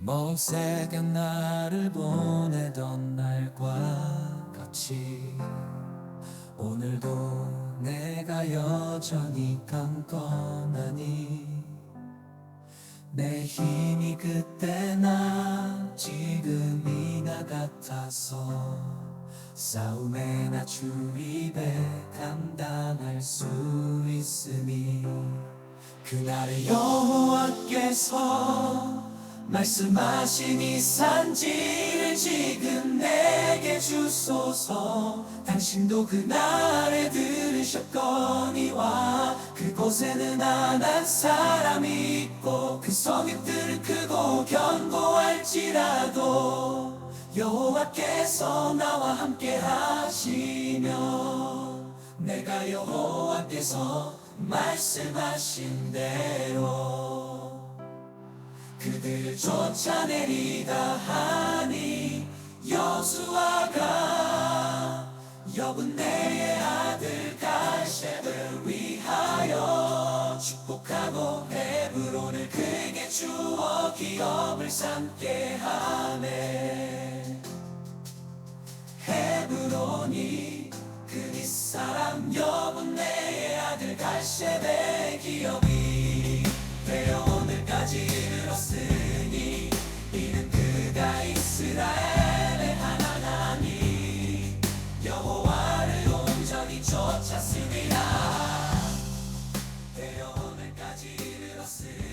모세가 나를 보내던 날과 같이 오늘도 내가 여전히 강건하니 내 힘이 그때나 지금이나 같아서 싸움에나 주입에 감당할 수 있으니 그날의 여호와께서 말씀하신 이 산지를 지금 내게 주소서. 당신도 그날에 들으셨거니와 그곳에는 안 한 사람이 있고 그 성읍들은 크고 견고할지라도 여호와께서 나와 함께 하시며 내가 여호와께서 말씀하신 대로 그들을 쫓아내리다 하니 여수아가 여분네의 아들 갈렙을 위하여 축복하고 헤브론을 그에게 주어 기업을 삼게 하네. 헤브론이 그리 사람 여분네의 아들 갈렙의 기업이 say